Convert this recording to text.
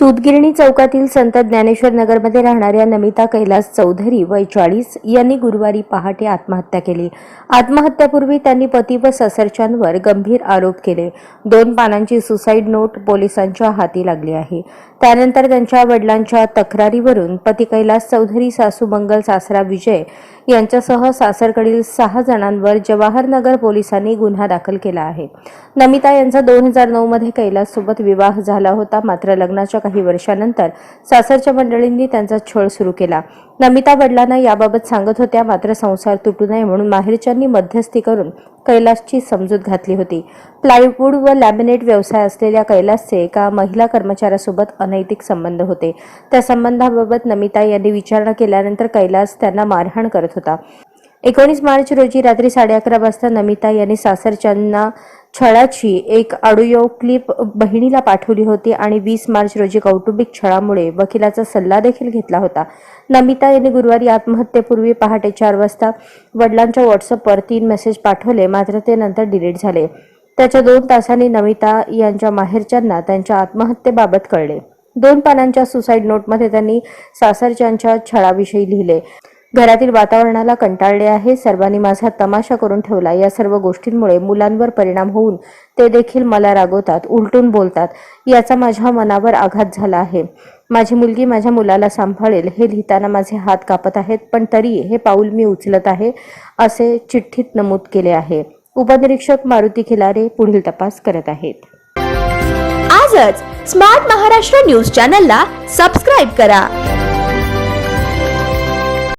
सूतगिरणी चौकातील संत ज्ञानेश्वर नगरमध्ये राहणाऱ्या नमिता कैलास चौधरी वय चाळीस यांनी गुरुवारी पहाटे आत्महत्या केली. आत्महत्यापूर्वी त्यांनी पती व ससरच्यांवर गंभीर आरोप केले. दोन पानांची सुसाईड नोट पोलिसांच्या हाती लागली आहे. त्यानंतर त्यांच्या वडिलांच्या तक्रारीवरून पती कैलास चौधरी सासू मंगल सासरा विजय यांच्यासह सासरकडील सहा जणांवर जवाहरनगर पोलिसांनी गुन्हा दाखल केला आहे. नमिता यांचा दोन हजार नऊमध्ये कैलाससोबत विवाह झाला होता. मात्र लग्नाच्या काही वर्षानंतर सासरच्या मंडळींनी त्यांचा छळ सुरू केला. नमिता वडिलांना याबाबत सांगत होत्या मात्र संसार तुटू नये म्हणून माहेरच्यांनी मध्यस्थी करून कैलासची समजूत घातली होती. प्लायवूड व लॅमिनेट व्यवसाय असलेल्या कैलासचे एका महिला कर्मचाऱ्यासोबत अनैतिक संबंध होते. त्या संबंधाबाबत नमिता यांनी विचारणा केल्यानंतर कैलास त्यांना मारहाण करत होता. एकोणीस मार्च रोजी रात्री साडे अकरा वाजता नमिता यांनी सासरच्यांना छळाची एक ऑडिओ क्लिप बहिणीला पाठवली होती आणि वीस मार्च रोजी कौटुंबिक छळामुळे वकिलाचा सल्ला देखील घेतला होता. नमिता यांनी गुरुवारी आत्महत्येपूर्वी पहाटे चार वाजता वडिलांच्या व्हॉट्सअपवर तीन मेसेज पाठवले मात्र ते नंतर डिलीट झाले. त्याच्या दोन तासांनी नमिता यांच्या माहेरच्यांना त्यांच्या आत्महत्येबाबत कळले. दोन पानांच्या सुसाईड नोटमध्ये त्यांनी सासरच्यांच्या छळाविषयी लिहिले. घरातील वातावरणाला कंटाळले आहे. सर्वांनी माझा तमाशा करून ठेवला. या सर्व गोष्टींमुळे मुलांवर परिणाम होऊन ते देखील मला रागवतात उलटून बोलतात. याचा माझ्या मनावर आघात झाला आहे. माझी मुलगी माझ्या मुलाला सांभाळेल हे लिहिताना माझे हात कापत आहेत पण तरी हे पाऊल मी उचलत आहे असे चिठ्ठीत नमूद केले आहे. उपनिरीक्षक मारुती खिलारे पुढील तपास करत आहेत. आजच स्मार्ट महाराष्ट्र न्यूज चॅनलला सबस्क्राईब करा.